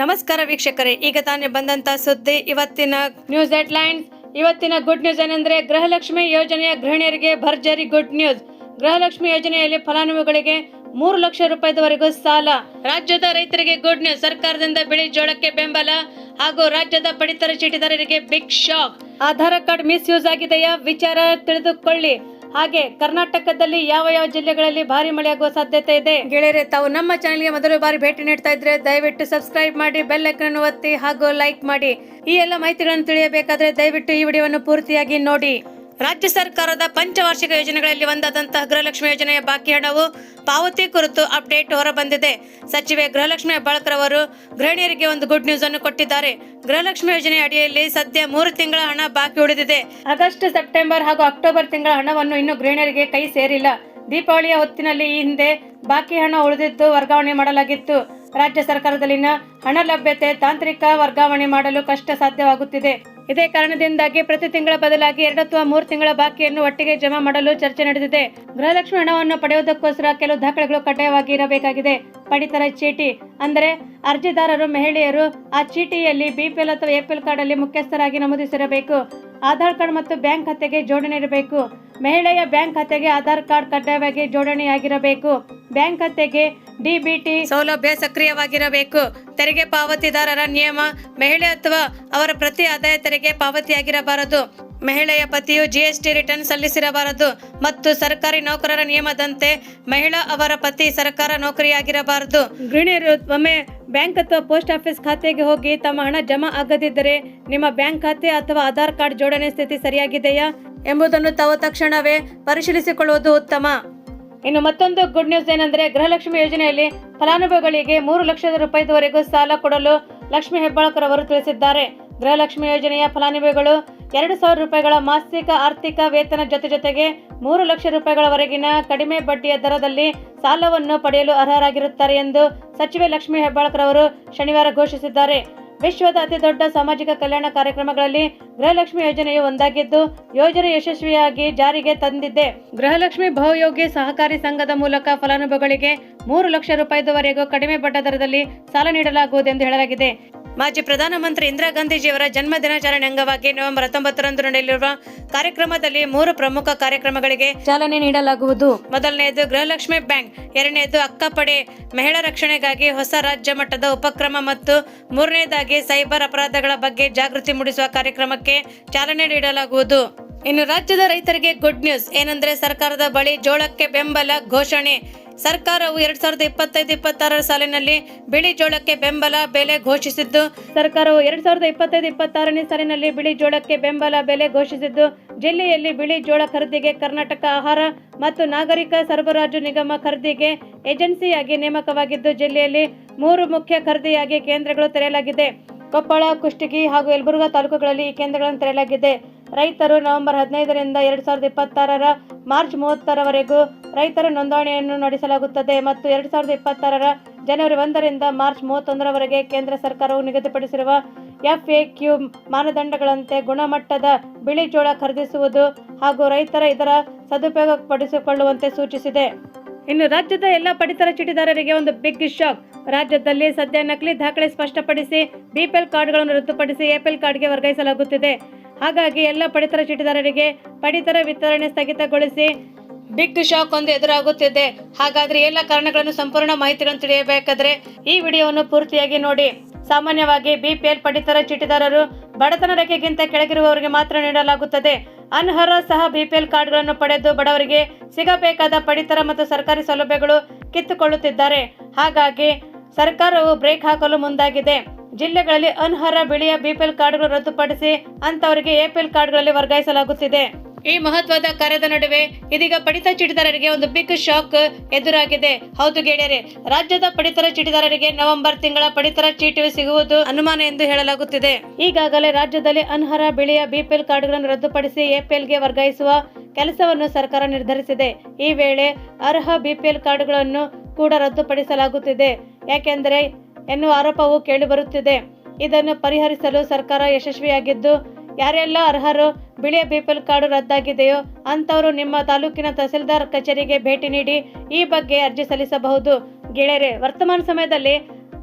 ನಮಸ್ಕಾರ ವೀಕ್ಷಕರೇ, ಈಗ ತಾನೇ ಬಂದಂತ ಸುದ್ದಿ, ಇವತ್ತಿನ ನ್ಯೂಸ್ ಹೆಡ್ಲೈನ್ಸ್ ಇವತ್ತಿನ ಗುಡ್ ನ್ಯೂಸ್ ಏನಂದ್ರೆ ಗೃಹಲಕ್ಷ್ಮಿ ಯೋಜನೆಯ ಗೃಹಿಣಿಯರಿಗೆ ಭರ್ಜರಿ ಗುಡ್ ನ್ಯೂಸ್ ಗೃಹಲಕ್ಷ್ಮಿ ಯೋಜನೆಯಲ್ಲಿ ಫಲಾನುಭವಿಗಳಿಗೆ ಮೂರು ಲಕ್ಷ ರೂಪಾಯಿವರೆಗೂ ಸಾಲ. ರಾಜ್ಯದ ರೈತರಿಗೆ ಗುಡ್ ನ್ಯೂಸ್ ಸರ್ಕಾರದಿಂದ ಬಿಳಿ ಜೋಳಕ್ಕೆ ಬೆಂಬಲ ಹಾಗೂ ರಾಜ್ಯದ ಪಡಿತರ ಚೀಟಿದಾರರಿಗೆ big shock Aadhaar card misuse ಆಗಿದೆಯಾ? ವಿಚಾರ ತಿಳಿದುಕೊಳ್ಳಿ. ಹಾಗೆ ಕರ್ನಾಟಕದಲ್ಲಿ ಯಾವ ಯಾವ ಜಿಲ್ಲೆಗಳಲ್ಲಿ ಭಾರಿ ಮಳೆಯಾಗುವ ಸಾಧ್ಯತೆ ಇದೆ? ಗೆಳೆಯರೆ, ತಾವು ನಮ್ಮ ಚಾನೆಲ್ಗೆ ಮೊದಲ ಬಾರಿ ಭೇಟಿ ನೀಡ್ತಾ ಇದ್ರೆ ದಯವಿಟ್ಟು ಸಬ್ಸ್ಕ್ರೈಬ್ ಮಾಡಿ ಬೆಲ್ ಐಕನ್ ಒತ್ತಿ ಹಾಗೂ ಲೈಕ್ ಮಾಡಿ. ಈ ಎಲ್ಲ ಮಾಹಿತಿಗಳನ್ನು ತಿಳಿಯಬೇಕಾದ್ರೆ ದಯವಿಟ್ಟು ಈ ವಿಡಿಯೋವನ್ನು ಪೂರ್ತಿಯಾಗಿ ನೋಡಿ. ರಾಜ್ಯ ಸರ್ಕಾರದ ಪಂಚವಾರ್ಷಿಕ ಯೋಜನೆಗಳಲ್ಲಿ ಒಂದಾದಂತಹ ಗೃಹಲಕ್ಷ್ಮಿ ಯೋಜನೆಯ ಬಾಕಿ ಹಣವು ಪಾವತಿ ಕುರಿತು ಅಪ್ಡೇಟ್ ಹೊರಬಂದಿದೆ. ಸಚಿವೆ ಗೃಹಲಕ್ಷ್ಮಿ ಬಾಳಕರ್ ಅವರು ಗೃಹಿಣಿಯರಿಗೆ ಒಂದು ಗುಡ್ ನ್ಯೂಸ್ ಅನ್ನು ಕೊಟ್ಟಿದ್ದಾರೆ. ಗೃಹಲಕ್ಷ್ಮಿ ಯೋಜನೆ ಅಡಿಯಲ್ಲಿ ಸದ್ಯ ಮೂರು ತಿಂಗಳ ಹಣ ಬಾಕಿ ಉಳಿದಿದೆ. ಆಗಸ್ಟ್, ಸೆಪ್ಟೆಂಬರ್ ಹಾಗೂ ಅಕ್ಟೋಬರ್ ತಿಂಗಳ ಹಣವನ್ನು ಇನ್ನು ಗೃಹಿಣಿಯರಿಗೆ ಕೈ ಸೇರಿಲ್ಲ. ದೀಪಾವಳಿಯ ಹೊತ್ತಿನಲ್ಲಿ ಈ ಹಿಂದೆ ಬಾಕಿ ಹಣ ಉಳಿದಿದ್ದು ವರ್ಗಾವಣೆ ಮಾಡಲಾಗಿತ್ತು. ರಾಜ್ಯ ಸರ್ಕಾರದಲ್ಲಿನ ಹಣ ಲಭ್ಯತೆ ತಾಂತ್ರಿಕ ವರ್ಗಾವಣೆ ಮಾಡಲು ಕಷ್ಟ ಸಾಧ್ಯವಾಗುತ್ತಿದೆ ಇದೇ ಕಾರಣದಿಂದಾಗಿ ಪ್ರತಿ ತಿಂಗಳ ಬದಲಾಗಿ ಎರಡು ಅಥವಾ ಮೂರು ತಿಂಗಳ ಬಾಕಿಯನ್ನು ಒಟ್ಟಿಗೆ ಜಮಾ ಮಾಡಲು ಚರ್ಚೆ ನಡೆದಿದೆ. ಗೃಹಲಕ್ಷ್ಮಿ ಹಣವನ್ನು ಪಡೆಯುವುದಕ್ಕೋಸ್ಕರ ಕೆಲವು ದಾಖಲೆಗಳು ಕಡ್ಡಾಯವಾಗಿ ಇರಬೇಕಾಗಿದೆ. ಪಡಿತರ ಚೀಟಿ, ಅಂದರೆ ಅರ್ಜಿದಾರರು, ಮಹಿಳೆಯರು ಆ ಚೀಟಿಯಲ್ಲಿ ಬಿಪಿಎಲ್ ಅಥವಾ ಎಪಿಎಲ್ ಕಾರ್ಡ್ ಅಲ್ಲಿ ಮುಖ್ಯಸ್ಥರಾಗಿ ನಮೂದಿಸಿರಬೇಕು. ಆಧಾರ್ ಕಾರ್ಡ್ ಮತ್ತು ಬ್ಯಾಂಕ್ ಖಾತೆಗೆ ಜೋಡಣೆ ಇರಬೇಕು. ಮಹಿಳೆಯ ಬ್ಯಾಂಕ್ ಖಾತೆಗೆ ಆಧಾರ್ ಕಾರ್ಡ್ ಕಡ್ಡಾಯವಾಗಿ ಜೋಡಣೆಯಾಗಿರಬೇಕು. ಬ್ಯಾಂಕ್ ಖಾತೆಗೆ ಡಿಬಿಟಿ ಸೌಲಭ್ಯ ಸಕ್ರಿಯವಾಗಿರಬೇಕು. ತೆರಿಗೆ ಪಾವತಿದಾರರ ನಿಯಮ, ಮಹಿಳೆ ಅಥವಾ ಅವರ ಪ್ರತಿ ಆದಾಯ ತೆರಿಗೆ ಪಾವತಿಯಾಗಿರಬಾರದು. ಮಹಿಳೆಯ ಪತಿಯು ಜಿಎಸ್ಟಿ ರಿಟರ್ನ್ ಸಲ್ಲಿಸಿರಬಾರದು ಮತ್ತು ಸರ್ಕಾರಿ ನೌಕರರ ನಿಯಮದಂತೆ ಮಹಿಳಾ ಅವರ ಪತಿ ಸರ್ಕಾರ ನೌಕರಿಯಾಗಿರಬಾರದು. ಗೃಹಿಣಿಯರು ಒಮ್ಮೆ ಬ್ಯಾಂಕ್ ಅಥವಾ ಪೋಸ್ಟ್ ಆಫೀಸ್ ಖಾತೆಗೆ ಹೋಗಿ ತಮ್ಮ ಹಣ ಜಮಾ ಆಗದಿದ್ದರೆ ನಿಮ್ಮ ಬ್ಯಾಂಕ್ ಖಾತೆ ಅಥವಾ ಆಧಾರ್ ಕಾರ್ಡ್ ಜೋಡಣೆ ಸ್ಥಿತಿ ಸರಿಯಾಗಿದೆಯಾ ಎಂಬುದನ್ನು ತಾವು ತಕ್ಷಣವೇ ಪರಿಶೀಲಿಸಿಕೊಳ್ಳುವುದು ಉತ್ತಮ. ಇನ್ನು ಮತ್ತೊಂದು ಗುಡ್ ನ್ಯೂಸ್ ಏನಂದ್ರೆ ಗೃಹಲಕ್ಷ್ಮಿ ಯೋಜನೆಯಲ್ಲಿ ಫಲಾನುಭವಿಗಳಿಗೆ ಮೂರು ಲಕ್ಷದ ರೂಪಾಯಿವರೆಗೂ ಸಾಲ ಕೊಡಲು ಲಕ್ಷ್ಮಿ ಹೆಬ್ಬಾಳ್ಕರ್ ಅವರು ತಿಳಿಸಿದ್ದಾರೆ. ಗೃಹಲಕ್ಷ್ಮಿ ಯೋಜನೆಯ ಫಲಾನುಭವಿಗಳು ಎರಡು ಸಾವಿರ ರೂಪಾಯಿಗಳ ಮಾಸಿಕ ಆರ್ಥಿಕ ವೇತನ ಜೊತೆ ಜೊತೆಗೆ ಮೂರು ಲಕ್ಷ ರೂಪಾಯಿಗಳವರೆಗಿನ ಕಡಿಮೆ ಬಡ್ಡಿಯ ದರದಲ್ಲಿ ಸಾಲವನ್ನು ಪಡೆಯಲು ಅರ್ಹರಾಗಿರುತ್ತಾರೆ ಎಂದು ಸಚಿವೆ ಲಕ್ಷ್ಮಿ ಹೆಬ್ಬಾಳ್ಕರ್ ಅವರು ಶನಿವಾರ ಘೋಷಿಸಿದ್ದಾರೆ. ವಿಶ್ವದ ಅತಿದೊಡ್ಡ ಸಾಮಾಜಿಕ ಕಲ್ಯಾಣ ಕಾರ್ಯಕ್ರಮಗಳಲ್ಲಿ ಗೃಹಲಕ್ಷ್ಮಿ ಯೋಜನೆಯು ಒಂದಾಗಿದ್ದು, ಯೋಜನೆ ಯಶಸ್ವಿಯಾಗಿ ಜಾರಿಗೆ ತಂದಿದೆ. ಗೃಹಲಕ್ಷ್ಮಿ ಬಹುಯೋಗಿ ಸಹಕಾರಿ ಸಂಘದ ಮೂಲಕ ಫಲಾನುಭವಿಗಳಿಗೆ ಮೂರು ಲಕ್ಷ ರೂಪಾಯಿವರೆಗೂ ಕಡಿಮೆ ಬಡ್ಡ ದರದಲ್ಲಿ ಸಾಲ ನೀಡಲಾಗುವುದು ಎಂದು ಹೇಳಲಾಗಿದೆ. ಮಾಜಿ ಪ್ರಧಾನಮಂತ್ರಿ ಇಂದಿರಾ ಗಾಂಧೀಜಿಯವರ ಜನ್ಮ ದಿನಾಚರಣೆ ಅಂಗವಾಗಿ ನವೆಂಬರ್ ಹತ್ತೊಂಬತ್ತರಂದು ನಡೆಯಲಿರುವ ಕಾರ್ಯಕ್ರಮದಲ್ಲಿ ಮೂರು ಪ್ರಮುಖ ಕಾರ್ಯಕ್ರಮಗಳಿಗೆ ಚಾಲನೆ ನೀಡಲಾಗುವುದು. ಮೊದಲನೆಯದು ಗೃಹಲಕ್ಷ್ಮಿ ಬ್ಯಾಂಕ್, ಎರಡನೆಯದು ಅಕ್ಕಪಡೆ ಮಹಿಳಾ ರಕ್ಷಣೆಗಾಗಿ ಹೊಸ ರಾಜ್ಯ ಮಟ್ಟದ ಉಪಕ್ರಮ ಮತ್ತು ಮೂರನೇದಾಗಿ ಸೈಬರ್ ಅಪರಾಧಗಳ ಬಗ್ಗೆ ಜಾಗೃತಿ ಮೂಡಿಸುವ ಕಾರ್ಯಕ್ರಮಕ್ಕೆ ಚಾಲನೆ ನೀಡಲಾಗುವುದು. ಇನ್ನು ರಾಜ್ಯದ ರೈತರಿಗೆ ಗುಡ್ ನ್ಯೂಸ್ ಏನಂದ್ರೆ ಸರ್ಕಾರದ ಬಳಿ ಜೋಳಕ್ಕೆ ಬೆಂಬಲ ಘೋಷಣೆ. ಸರ್ಕಾರವು ಎರಡ್ ಸಾವಿರದ ಇಪ್ಪತ್ತೈದು, ಇಪ್ಪತ್ತಾರರ ಸಾಲಿನಲ್ಲಿ ಬಿಳಿ ಜೋಳಕ್ಕೆ ಬೆಂಬಲ ಬೆಲೆ ಘೋಷಿಸಿದ್ದು, ಸರ್ಕಾರವು ಎರಡ್ ಸಾವಿರದ ಇಪ್ಪತ್ತೈದು, ಇಪ್ಪತ್ತಾರನೇ ಸಾಲಿನಲ್ಲಿ ಬಿಳಿ ಜೋಳಕ್ಕೆ ಬೆಂಬಲ ಬೆಲೆ ಘೋಷಿಸಿದ್ದು, ಜಿಲ್ಲೆಯಲ್ಲಿ ಬಿಳಿ ಜೋಳ ಖರೀದಿಗೆ ಕರ್ನಾಟಕ ಆಹಾರ ಮತ್ತು ನಾಗರಿಕ ಸರಬರಾಜು ನಿಗಮ ಖರೀದಿಗೆ ಏಜೆನ್ಸಿಯಾಗಿ ನೇಮಕವಾಗಿದ್ದು, ಜಿಲ್ಲೆಯಲ್ಲಿ ಮೂರು ಮುಖ್ಯ ಖರೀದಿಯಾಗಿ ಕೇಂದ್ರಗಳು ತೆರೆಯಲಾಗಿದೆ. ಕೊಪ್ಪಳ, ಕುಷ್ಟಗಿ ಹಾಗೂ ಯಲಬುರ್ಗಾ ತಾಲೂಕುಗಳಲ್ಲಿ ಈ ಕೇಂದ್ರಗಳನ್ನು ತೆರೆಯಲಾಗಿದೆ. ರೈತರು ನವೆಂಬರ್ ಹದಿನೈದರಿಂದ ಎರಡ್ ಸಾವಿರದ ಇಪ್ಪತ್ತಾರರ ಮಾರ್ಚ್ ಮೂವತ್ತರವರೆಗೂ ರೈತರ ನೋಂದಣಿಯನ್ನು ನಡೆಸಲಾಗುತ್ತದೆ ಮತ್ತು ಎರಡು ಸಾವಿರದ ಇಪ್ಪತ್ತಾರರ ಜನವರಿ ಒಂದರಿಂದ ಮಾರ್ಚ್ ಮೂವತ್ತೊಂದರವರೆಗೆ ಕೇಂದ್ರ ಸರ್ಕಾರವು ನಿಗದಿಪಡಿಸಿರುವ ಎಫ್ಎಕ್ಯೂ ಮಾನದಂಡಗಳಂತೆ ಗುಣಮಟ್ಟದ ಬಿಳಿ ಜೋಳ ಖರೀದಿಸುವುದು ಹಾಗೂ ರೈತರ ಇದರ ಸದುಪಯೋಗ ಪಡಿಸಿಕೊಳ್ಳುವಂತೆ ಸೂಚಿಸಿದೆ. ಇನ್ನು ರಾಜ್ಯದ ಎಲ್ಲ ಪಡಿತರ ಚೀಟಿದಾರರಿಗೆ ಒಂದು ಬಿಗ್ ಶಾಕ್. ರಾಜ್ಯದಲ್ಲಿ ಸದ್ಯ ನಕಲಿ ದಾಖಲೆ ಸ್ಪಷ್ಟಪಡಿಸಿ ಬಿಪಿಎಲ್ ಕಾರ್ಡ್ಗಳನ್ನು ರದ್ದುಪಡಿಸಿ ಎಪಿಎಲ್ ಕಾರ್ಡ್ಗೆ ವರ್ಗಾಯಿಸಲಾಗುತ್ತಿದೆ. ಹಾಗಾಗಿ ಎಲ್ಲ ಪಡಿತರ ಚೀಟಿದಾರರಿಗೆ ಪಡಿತರ ವಿತರಣೆ ಸ್ಥಗಿತಗೊಳಿಸಿ ಬಿಗ್ ಶಾಕ್ ಒಂದು ಎದುರಾಗುತ್ತಿದೆ. ಹಾಗಾದ್ರೆ ಎಲ್ಲ ಕಾರಣಗಳನ್ನು ಸಂಪೂರ್ಣ ಮಾಹಿತಿಗಳನ್ನು ತಿಳಿಯಬೇಕಾದ್ರೆ ಈ ವಿಡಿಯೋವನ್ನು ಪೂರ್ತಿಯಾಗಿ ನೋಡಿ. ಸಾಮಾನ್ಯವಾಗಿ ಬಿಪಿಎಲ್ ಪಡಿತರ, ಚೀಟಿದಾರರು ಬಡತನ ರೇಖೆಗಿಂತ ಕೆಳಗಿರುವವರಿಗೆ ಮಾತ್ರ ನೀಡಲಾಗುತ್ತದೆ. ಅನರ್ಹ ಸಹ ಬಿಪಿಎಲ್ ಕಾರ್ಡ್ಗಳನ್ನು ಪಡೆದು ಬಡವರಿಗೆ ಸಿಗಬೇಕಾದ ಪಡಿತರ ಮತ್ತು ಸರ್ಕಾರಿ ಸೌಲಭ್ಯಗಳು ಕಿತ್ತುಕೊಳ್ಳುತ್ತಿದ್ದಾರೆ. ಹಾಗಾಗಿ ಸರ್ಕಾರವು ಬ್ರೇಕ್ ಹಾಕಲು ಮುಂದಾಗಿದೆ. ಜಿಲ್ಲೆಗಳಲ್ಲಿ ಅನರ್ಹ ಬಿಳಿಯ ಬಿಪಿಎಲ್ ಕಾರ್ಡ್ಗಳು ರದ್ದುಪಡಿಸಿ ಅಂತವರಿಗೆ ಎಪಿಎಲ್ ಕಾರ್ಡ್ಗಳಲ್ಲಿ ವರ್ಗಾಯಿಸಲಾಗುತ್ತಿದೆ. ಈ ಮಹತ್ವದ ಕಾರ್ಯದ ನಡುವೆ ಇದೀಗ ಪಡಿತರ ಚೀಟಿದಾರರಿಗೆ ಒಂದು ಬಿಗ್ ಶಾಕ್ ಎದುರಾಗಿದೆ. ಹೌದು ಗೆಳೆಯರೆ, ರಾಜ್ಯದ ಪಡಿತರ ಚೀಟಿದಾರರಿಗೆ ನವೆಂಬರ್ ತಿಂಗಳ ಪಡಿತರ ಚೀಟಿ ಸಿಗುವುದು ಅನುಮಾನ ಎಂದು ಹೇಳಲಾಗುತ್ತಿದೆ. ಈಗಾಗಲೇ ರಾಜ್ಯದಲ್ಲಿ ಅನರ್ಹ ಬಿಳಿಯ ಬಿಪಿಎಲ್ ಕಾರ್ಡ್ಗಳನ್ನು ರದ್ದುಪಡಿಸಿ ಎಪಿಎಲ್ಗೆ ವರ್ಗಾಯಿಸುವ ಕೆಲಸವನ್ನು ಸರ್ಕಾರ ನಿರ್ಧರಿಸಿದೆ. ಈ ವೇಳೆ ಅರ್ಹ ಬಿಪಿಎಲ್ ಕಾರ್ಡ್ಗಳನ್ನು ಕೂಡ ರದ್ದುಪಡಿಸಲಾಗುತ್ತಿದೆ. ಯಾಕೆಂದರೆ ಎನ್ನುವ ಆರೋಪವು ಕೇಳಿಬರುತ್ತಿದೆ. ಇದನ್ನು ಪರಿಹರಿಸಲು ಸರ್ಕಾರ ಯಶಸ್ವಿಯಾಗಿದ್ದು ಯಾರೆಲ್ಲ ಅರ್ಹರು ಬಿಳಿಯ ಬಿಪಿಎಲ್ ಕಾರ್ಡು ರದ್ದಾಗಿದೆಯೋ ಅಂಥವರು ನಿಮ್ಮ ತಾಲೂಕಿನ ತಹಸೀಲ್ದಾರ್ ಕಚೇರಿಗೆ ಭೇಟಿ ನೀಡಿ ಈ ಬಗ್ಗೆ ಅರ್ಜಿ ಸಲ್ಲಿಸಬಹುದು. ಗೆಳೆಯರೆ ವರ್ತಮಾನ ಸಮಯದಲ್ಲಿ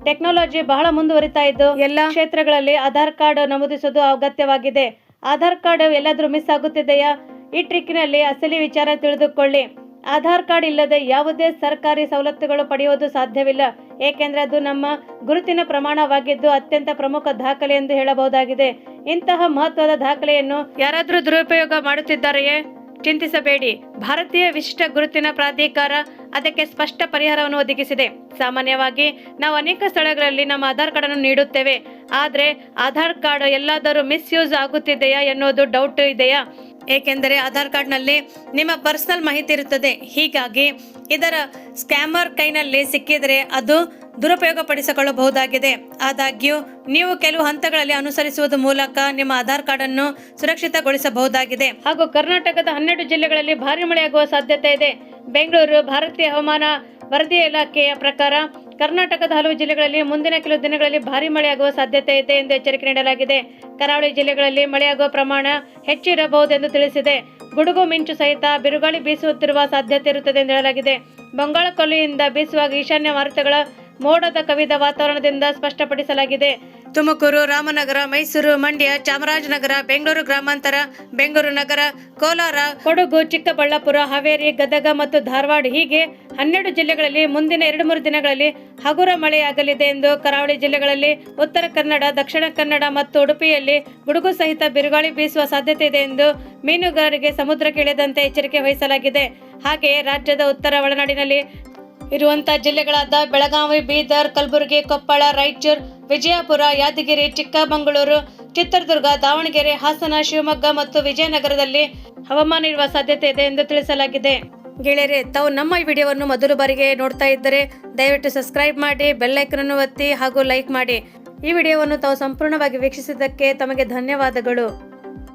ಟೆಕ್ನಾಲಜಿ ಬಹಳ ಮುಂದುವರಿತಾ ಇದ್ದು ಎಲ್ಲ ಕ್ಷೇತ್ರಗಳಲ್ಲಿ ಆಧಾರ್ ಕಾರ್ಡ್ ನಮೂದಿಸುವುದು ಅಗತ್ಯವಾಗಿದೆ. ಆಧಾರ್ ಕಾರ್ಡ್ ಎಲ್ಲಾದರೂ ಮಿಸ್ ಆಗುತ್ತಿದೆಯಾ? ಈ ಟ್ರಿಕ್ನಲ್ಲಿ ಅಸಲಿ ವಿಚಾರ ತಿಳಿದುಕೊಳ್ಳಿ. ಆಧಾರ್ ಕಾರ್ಡ್ ಇಲ್ಲದೆ ಯಾವುದೇ ಸರ್ಕಾರಿ ಸವಲತ್ತುಗಳು ಪಡೆಯುವುದು ಸಾಧ್ಯವಿಲ್ಲ. ಏಕೆಂದರೆ ಅದು ನಮ್ಮ ಗುರುತಿನ ಪ್ರಮಾಣವಾಗಿದ್ದು ಅತ್ಯಂತ ಪ್ರಮುಖ ದಾಖಲೆ ಎಂದು ಹೇಳಬಹುದಾಗಿದೆ. ಇಂತಹ ಮಹತ್ವದ ದಾಖಲೆಯನ್ನು ಯಾರಾದರೂ ದುರುಪಯೋಗ ಮಾಡುತ್ತಿದ್ದಾರೆಯೇ? ಚಿಂತಿಸಬೇಡಿ. ಭಾರತೀಯ ವಿಶಿಷ್ಟ ಗುರುತಿನ ಪ್ರಾಧಿಕಾರ ಅದಕ್ಕೆ ಸ್ಪಷ್ಟ ಪರಿಹಾರವನ್ನು ಒದಗಿಸಿದೆ. ಸಾಮಾನ್ಯವಾಗಿ ನಾವು ಅನೇಕ ಸ್ಥಳಗಳಲ್ಲಿ ನಮ್ಮ ಆಧಾರ್ ಕಾರ್ಡ್ ಅನ್ನು ನೀಡುತ್ತೇವೆ. ಆದರೆ ಆಧಾರ್ ಕಾರ್ಡ್ ಎಲ್ಲಾದರೂ ಮಿಸ್ಯೂಸ್ ಆಗುತ್ತಿದೆಯಾ ಎನ್ನುವುದು ಡೌಟ್ ಇದೆಯಾ? ಏಕೆಂದರೆ ಆಧಾರ್ ಕಾರ್ಡ್ನಲ್ಲಿ ನಿಮ್ಮ ಪರ್ಸನಲ್ ಮಾಹಿತಿ ಇರುತ್ತದೆ. ಹೀಗಾಗಿ ಇದರ ಸ್ಕ್ಯಾಮರ್ ಕೈನಲ್ಲಿ ಸಿಕ್ಕಿದರೆ ಅದು ದುರುಪಯೋಗಪಡಿಸಿಕೊಳ್ಳಬಹುದಾಗಿದೆ. ಆದಾಗ್ಯೂ, ನೀವು ಕೆಲವು ಹಂತಗಳಲ್ಲಿ ಅನುಸರಿಸುವುದ ಮೂಲಕ ನಿಮ್ಮ ಆಧಾರ್ ಕಾರ್ಡ್ ಅನ್ನು ಸುರಕ್ಷಿತಗೊಳಿಸಬಹುದಾಗಿದೆ. ಹಾಗೂ ಕರ್ನಾಟಕದ ಹನ್ನೆರಡು ಜಿಲ್ಲೆಗಳಲ್ಲಿ ಭಾರಿ ಮಳೆಯಾಗುವ ಸಾಧ್ಯತೆ ಇದೆ. ಬೆಂಗಳೂರು, ಭಾರತೀಯ ಹವಾಮಾನ ವರದಿ ಇಲಾಖೆಯ ಪ್ರಕಾರ ಕರ್ನಾಟಕದ ಹಲವು ಜಿಲ್ಲೆಗಳಲ್ಲಿ ಮುಂದಿನ ಕೆಲವು ದಿನಗಳಲ್ಲಿ ಭಾರಿ ಮಳೆಯಾಗುವ ಸಾಧ್ಯತೆ ಇದೆ ಎಂದು ಎಚ್ಚರಿಕೆ ನೀಡಲಾಗಿದೆ. ಕರಾವಳಿ ಜಿಲ್ಲೆಗಳಲ್ಲಿ ಮಳೆಯಾಗುವ ಪ್ರಮಾಣ ಹೆಚ್ಚಿರಬಹುದೆಂದು ತಿಳಿಸಿದೆ. ಗುಡುಗು, ಮಿಂಚು ಸಹಿತ ಬಿರುಗಾಳಿ ಬೀಸುತ್ತಿರುವ ಸಾಧ್ಯತೆ ಇರುತ್ತದೆ ಎಂದು ಹೇಳಲಾಗಿದೆ. ಬಂಗಾಳ ಕೊಲ್ಲಿಯಿಂದ ಬೀಸುವಾಗ ಈಶಾನ್ಯ ಮಾರುತಗಳ ಮೋಡದ ಕವಿದ ವಾತಾವರಣದಿಂದ ಸ್ಪಷ್ಟಪಡಿಸಲಾಗಿದೆ. ತುಮಕೂರು, ರಾಮನಗರ, ಮೈಸೂರು, ಮಂಡ್ಯ, ಚಾಮರಾಜನಗರ, ಬೆಂಗಳೂರು ಗ್ರಾಮಾಂತರ, ಬೆಂಗಳೂರು ನಗರ, ಕೋಲಾರ, ಕೊಡಗು, ಚಿಕ್ಕಬಳ್ಳಾಪುರ, ಹಾವೇರಿ, ಗದಗ ಮತ್ತು ಧಾರವಾಡ. ಹೀಗೆ ಹನ್ನೆರಡು ಜಿಲ್ಲೆಗಳಲ್ಲಿ ಮುಂದಿನ ಎರಡು ಮೂರು ದಿನಗಳಲ್ಲಿ ಹಗುರ ಮಳೆಯಾಗಲಿದೆ ಎಂದು ಕರಾವಳಿ ಜಿಲ್ಲೆಗಳಲ್ಲಿ ಉತ್ತರ ಕನ್ನಡ, ದಕ್ಷಿಣ ಕನ್ನಡ ಮತ್ತು ಉಡುಪಿಯಲ್ಲಿ ಗುಡುಗು ಸಹಿತ ಬಿರುಗಾಳಿ ಬೀಸುವ ಸಾಧ್ಯತೆ ಇದೆ ಎಂದು ಮೀನುಗಾರರಿಗೆ ಸಮುದ್ರಕ್ಕೆ ಇಳಿದಂತೆ ಎಚ್ಚರಿಕೆ ವಹಿಸಲಾಗಿದೆ. ಹಾಗೆಯೇ ರಾಜ್ಯದ ಉತ್ತರ ಒಳನಾಡಿನಲ್ಲಿ ಇರುವಂತಹ ಜಿಲ್ಲೆಗಳಾದ ಬೆಳಗಾವಿ, ಬೀದರ್, ಕಲಬುರಗಿ, ಕೊಪ್ಪಳ, ರಾಯಚೂರು, ವಿಜಯಪುರ, ಯಾದಗಿರಿ, ಚಿಕ್ಕಮಗಳೂರು, ಚಿತ್ರದುರ್ಗ, ದಾವಣಗೆರೆ, ಹಾಸನ, ಶಿವಮೊಗ್ಗ ಮತ್ತು ವಿಜಯನಗರದಲ್ಲಿ ಹವಾಮಾನ ಇರುವ ಸಾಧ್ಯತೆ ಇದೆ ಎಂದು ತಿಳಿಸಲಾಗಿದೆ. ಗೆಳೆಯರೆ, ತಾವು ನಮ್ಮ ಈ ವಿಡಿಯೋವನ್ನು ಮೊದಲು ಬಾರಿಗೆ ನೋಡ್ತಾ ಇದ್ದರೆ ದಯವಿಟ್ಟು ಸಬ್ಸ್ಕ್ರೈಬ್ ಮಾಡಿ, ಬೆಲ್ ಐಕನ್ ಅನ್ನು ಒತ್ತಿ ಹಾಗೂ ಲೈಕ್ ಮಾಡಿ. ಈ ವಿಡಿಯೋವನ್ನು ತಾವು ಸಂಪೂರ್ಣವಾಗಿ ವೀಕ್ಷಿಸಿದ್ದಕ್ಕೆ ತಮಗೆ ಧನ್ಯವಾದಗಳು.